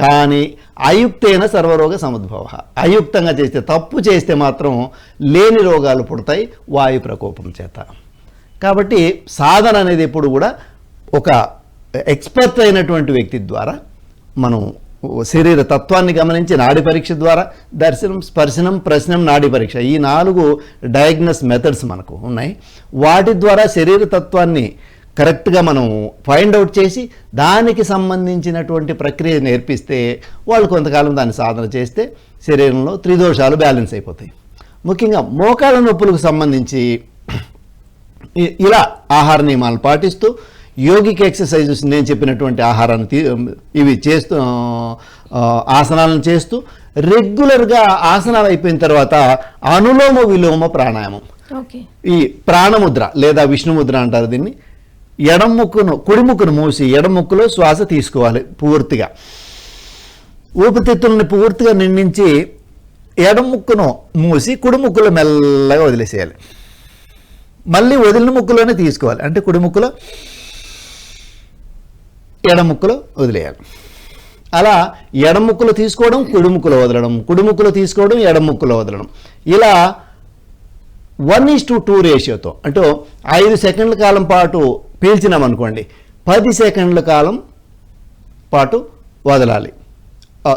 కానీ అయుక్తైన సర్వరోగ సముద్భవ. అయుక్తంగా చేస్తే తప్పు చేస్తే మాత్రం లేని రోగాలు పుడతాయి వాయు ప్రకోపం చేత. కాబట్టి సాధన అనేది ఎప్పుడు కూడా ఒక ఎక్స్పర్ట్ అయినటువంటి వ్యక్తి ద్వారా మనం శరీర తత్వాన్ని గమనించి నాడి పరీక్ష ద్వారా దర్శనం స్పర్శనం ప్రశ్నం నాడి పరీక్ష ఈ నాలుగు డయాగ్నస్ మెథడ్స్ మనకు ఉన్నాయి. వాటి ద్వారా శరీర తత్వాన్ని కరెక్ట్గా మనం ఫైండ్ అవుట్ చేసి దానికి సంబంధించినటువంటి ప్రక్రియ నేర్పిస్తే వాళ్ళు కొంతకాలం దాన్ని సాధన చేస్తే శరీరంలో త్రిదోషాలు బ్యాలెన్స్ అయిపోతాయి. ముఖ్యంగా మోకాళ్ళ నొప్పులకు సంబంధించి ఇలా ఆహార నియమాలు పాటిస్తూ యోగిక్ ఎక్సర్సైజెస్ నేను చెప్పినటువంటి ఆహారాన్ని తీ- ఇవి చేస్తూ ఆసనాలను చేస్తూ రెగ్యులర్గా ఆసనాలు అయిపోయిన తర్వాత అనులోమ విలోమ ప్రాణాయామం. ఈ ప్రాణముద్ర లేదా విష్ణుముద్ర అంటారు దీన్ని. ఎడముక్కును ముక్కును మూసి ఎడముక్కులో శ్వాస తీసుకోవాలి పూర్తిగా. ఊపిరితిత్తుల్ని పూర్తిగా నిండించి ఎడముక్కును మూసి కుడిముక్కులు మెల్లగా వదిలేసేయాలి. మళ్ళీ వదిలిన ముక్కులోనే తీసుకోవాలి. అంటే కుడిముక్కులో ఎడముక్కులో వదిలేయాలి. అలా ఎడముక్కులో తీసుకోవడం కుడిముక్కులో వదలడం కుడిముక్కులు తీసుకోవడం ఎడముక్కులో వదలడం. ఇలా వన్ ఈస్ టు టూ రేషియోతో అంటే ఐదు సెకండ్ల కాలం పాటు పీల్చినామనుకోండి పది సెకండ్ల కాలం పాటు వదలాలి.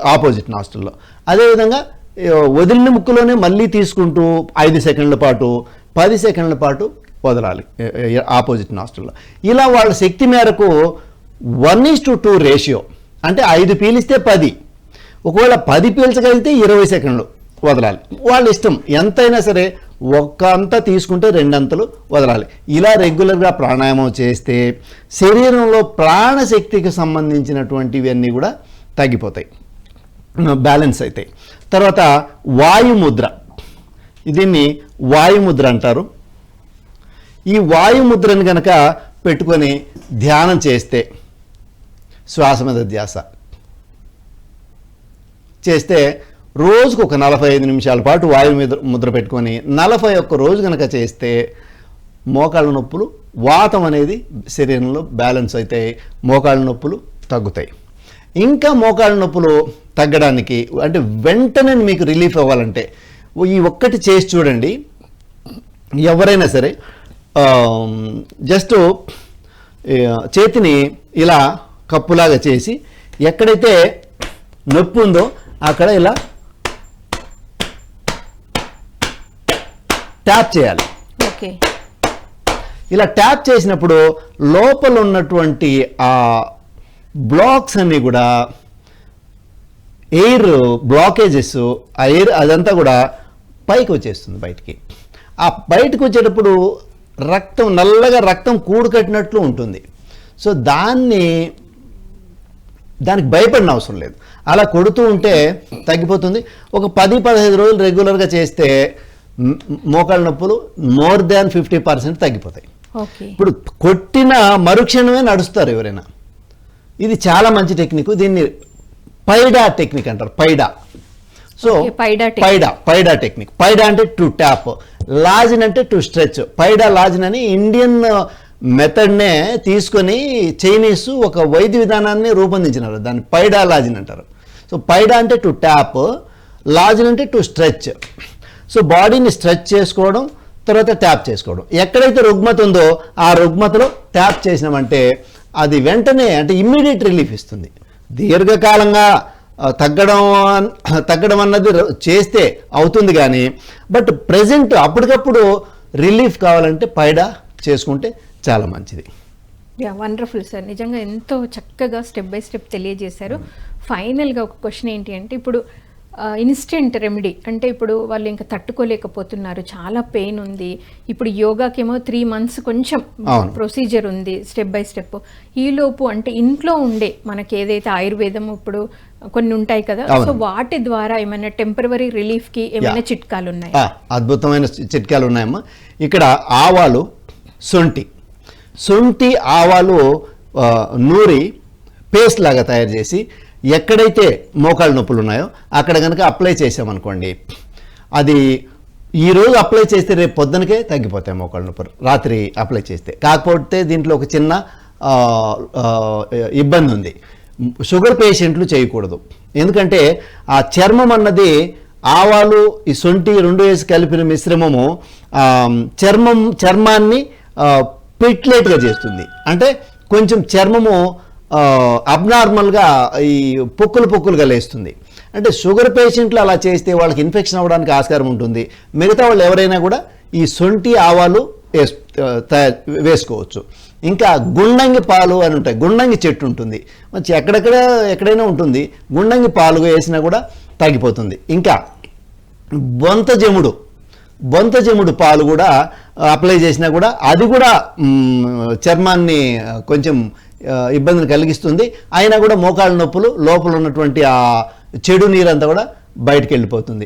ఆపోజిట్ నాస్టల్లో. అదేవిధంగా వదిలిన ముక్కులోనే మళ్ళీ తీసుకుంటూ ఐదు సెకండ్ల పాటు పది సెకండ్ల పాటు వదలాలి. ఆపోజిట్ నాస్టల్లో. ఇలా వాళ్ళ శక్తి మేరకు one is to two ratio. అంటే ఐదు పీలిస్తే పది. ఒకవేళ పది పీల్చగలిగితే ఇరవై సెకండ్లు. వదలాలి. వాళ్ళ ఇష్టం. ఎంతైనా సరే ఒక్క అంత తీసుకుంటే రెండంతలు వదలాలి. ఇలా రెగ్యులర్గా ప్రాణాయామం చేస్తే శరీరంలో ప్రాణశక్తికి సంబంధించినటువంటివన్నీ కూడా తగ్గిపోతాయి. బ్యాలెన్స్ అవుతాయి తర్వాత వాయుముద్ర. దీన్ని వాయుముద్ర అంటారు. ఈ వాయుముద్రను కనుక పెట్టుకొని ధ్యానం చేస్తే శ్వాస మీద ధ్యాస చేస్తే రోజుకు ఒక నలభై ఐదు నిమిషాల పాటు వాయు మీద ముద్ర పెట్టుకొని నలభై ఒక్క రోజు కనుక చేస్తే మోకాళ్ళ నొప్పులు వాతం అనేది శరీరంలో బ్యాలెన్స్ అవుతాయి మోకాళ్ళ నొప్పులు తగ్గుతాయి. ఇంకా మోకాళ్ళ నొప్పులు తగ్గడానికి అంటే వెంటనే మీకు రిలీఫ్ అవ్వాలంటే ఈ ఒక్కటి చేసి చూడండి. ఎవరైనా సరే జస్ట్ చేతిని ఇలా కప్పులాగా చేసి ఎక్కడైతే నొప్పి ఉందో అక్కడ ఇలా ట్యాప్ చేయాలి. ఓకే. ఇలా ట్యాప్ చేసినప్పుడు లోపల ఉన్నటువంటి ఆ బ్లాక్స్ అన్నీ కూడా ఎయిర్ బ్లాకేజెస్ ఆ ఎయిర్ అదంతా కూడా పైకి వచ్చేస్తుంది బయటికి. ఆ బయటకు వచ్చేటప్పుడు రక్తం నల్లగా రక్తం కూడు కట్టినట్లు ఉంటుంది. సో దాన్ని దానికి భయపడిన అవసరం లేదు. అలా కొడుతూ ఉంటే తగ్గిపోతుంది. ఒక పది పదహైదు రోజులు రెగ్యులర్గా చేస్తే మోకాళ్ళ నొప్పులు మోర్ దాన్ ఫిఫ్టీ పర్సెంట్ తగ్గిపోతాయి. ఇప్పుడు కొట్టిన మరుక్షణమే నడుస్తారు ఎవరైనా. ఇది చాలా మంచి టెక్నిక్. దీన్ని పైడా టెక్నిక్ అంటారు పైడా. సో. పైడా పైడా టెక్నిక్. పైడా అంటే టు ట్యాప్ లాజిన్ అంటే టు స్ట్రెచ్. పైడా లాజిన్ అని ఇండియన్ మెథడ్నే తీసుకొని చైనీస్ ఒక వైద్య విధానాన్ని రూపొందించినారు. దాన్ని పైడా లాజిన్ అంటారు. సో పైడా అంటే టు ట్యాప్ లాజిన్ అంటే టు స్ట్రెచ్. సో బాడీని స్ట్రెచ్ చేసుకోవడం తర్వాత ట్యాప్ చేసుకోవడం. ఎక్కడైతే రుగ్మత ఉందో ఆ రుగ్మతలో ట్యాప్ చేసినామంటే అది వెంటనే అంటే ఇమ్మీడియట్ రిలీఫ్ ఇస్తుంది. దీర్ఘకాలంగా తగ్గడం తగ్గడం అన్నది చేస్తే అవుతుంది కానీ బట్ ప్రజెంట్ అప్పటికప్పుడు రిలీఫ్ కావాలంటే పైడా చేసుకుంటే చాలా మంచిది. Yeah wonderful sir. నిజంగా ఎంతో చక్కగా స్టెప్ బై స్టెప్ తెలియజేశారు. ఫైనల్గా ఒక క్వశ్చన్ ఏంటి అంటే ఇప్పుడు ఇన్స్టెంట్ రెమెడీ అంటే ఇప్పుడు వాళ్ళు ఇంకా తట్టుకోలేకపోతున్నారు. చాలా పెయిన్ ఉంది. ఇప్పుడు యోగాకేమో త్రీ మంత్స్ కొంచెం. ప్రొసీజర్ ఉంది స్టెప్ బై స్టెప్ ఈలోపు అంటే ఇంట్లో ఉండే మనకి ఏదైతే ఆయుర్వేదం ఇప్పుడు కొన్ని ఉంటాయి కదా. సో వాటి ద్వారా ఏమైనా టెంపరవరీ రిలీఫ్కి ఏమైనా చిట్కాలు ఉన్నాయి? అద్భుతమైన చిట్కాలు ఉన్నాయమ్మా. ఇక్కడ ఆవాలు సొంటి సొంటి ఆవాలు నూరి పేస్ట్ లాగా తయారు చేసి ఎక్కడైతే మోకాళ్ళ నొప్పులు ఉన్నాయో అక్కడ కనుక అప్లై చేసామనుకోండి అది ఈ రోజు అప్లై చేస్తే రేపు పొద్దునకే తగ్గిపోతాయి మోకాళ్ళ నొప్పులు. రాత్రి అప్లై చేస్తే. కాకపోతే దీంట్లో ఒక చిన్న ఇబ్బంది ఉంది. షుగర్ పేషెంట్లు చేయకూడదు. ఎందుకంటే ఆ చర్మం అన్నది ఆవాలు ఈ సొంటి రెండు వేసి కలిపిన మిశ్రమము చర్మం చర్మాన్ని పిట్లేట్గా చేస్తుంది. అంటే కొంచెం చర్మము అబ్నార్మల్గా ఈ పొక్కులు పొక్కులుగా లేస్తుంది. అంటే షుగర్ పేషెంట్లు అలా చేస్తే వాళ్ళకి ఇన్ఫెక్షన్ అవ్వడానికి ఆస్కారం ఉంటుంది. మిగతా వాళ్ళు ఎవరైనా కూడా ఈ సొంటి ఆవాలు వేస్ తయారు వేసుకోవచ్చు. ఇంకా గుండంగి పాలు అని ఉంటాయి. గుండంగి చెట్టు ఉంటుంది. మంచి ఎక్కడెక్కడ ఎక్కడైనా ఉంటుంది. గుండంగి పాలు వేసినా కూడా తగ్గిపోతుంది. ఇంకా బొంత జముడు బొంత జముడు పాలు కూడా అప్లై చేసినా కూడా అది కూడా చర్మాన్ని కొంచెం ఇబ్బందిని కలిగిస్తుంది. అయినా కూడా మోకాళ్ళ నొప్పులు లోపల ఉన్నటువంటి ఆ చెడు నీరంతా కూడా బయటికి వెళ్ళిపోతుంది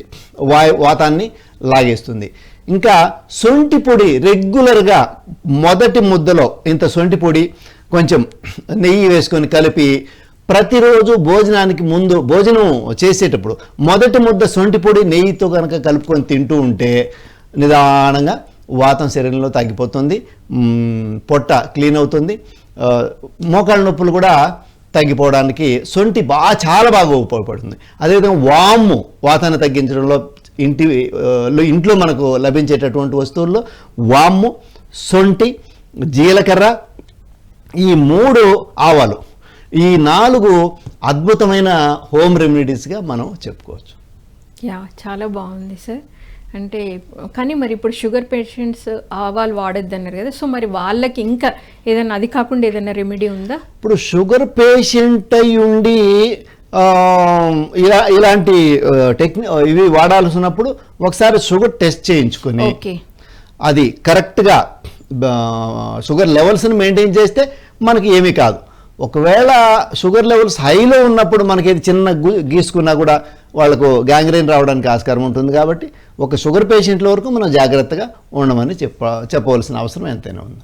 వాయు వాతాన్ని లాగేస్తుంది. ఇంకా సొంటి పొడి రెగ్యులర్గా మొదటి ముద్దలో ఇంత సొంటి పొడి కొంచెం నెయ్యి వేసుకొని కలిపి ప్రతిరోజు భోజనానికి ముందు భోజనం చేసేటప్పుడు మొదటి ముద్ద సొంటి పొడి నెయ్యితో కనుక కలుపుకొని తింటూ ఉంటే నిదానంగా వాతం శరీరంలో తగ్గిపోతుంది పొట్ట క్లీన్ అవుతుంది. మోకాళ్ళ నొప్పులు కూడా తగ్గిపోవడానికి సొంటి బాగా చాలా బాగా ఉపయోగపడుతుంది. అదేవిధంగా వాము వాతాన్ని తగ్గించడంలో ఇంటి ఇంట్లో మనకు లభించేటటువంటి వస్తువుల్లో వాము సొంటి జీలకర్ర ఈ మూడు ఆవాలు. ఈ నాలుగు అద్భుతమైన హోమ్ రెమెడీస్గా మనం చెప్పుకోవచ్చు. యా చాలా బాగుంది సార్. అంటే కానీ మరి ఇప్పుడు షుగర్ పేషెంట్స్ ఆవాలు వాడొద్దు అన్నారు కదా సో మరి వాళ్ళకి ఇంకా ఏదైనా అది కాకుండా ఏదైనా రెమెడీ ఉందా? ఇప్పుడు షుగర్ పేషెంట్ అయి ఉండి ఇలా ఇలాంటి టెక్ని ఇవి వాడాల్సి ఉన్నప్పుడు ఒకసారి షుగర్ టెస్ట్ చేయించుకొని ఓకే. అది కరెక్ట్గా షుగర్ లెవెల్స్ని మెయింటైన్ చేస్తే మనకి ఏమీ కాదు. ఒకవేళ షుగర్ లెవెల్స్ హైలో ఉన్నప్పుడు మనకి ఏది చిన్న గీసుకున్నా కూడా వాళ్ళకు గ్యాంగ్రైన్ రావడానికి ఆస్కారం ఉంటుంది కాబట్టి ఒక షుగర్ పేషెంట్ల వరకు మనం జాగ్రత్తగా ఉండమని చెప్ప చెప్పవలసిన అవసరం ఎంతైనా ఉంది.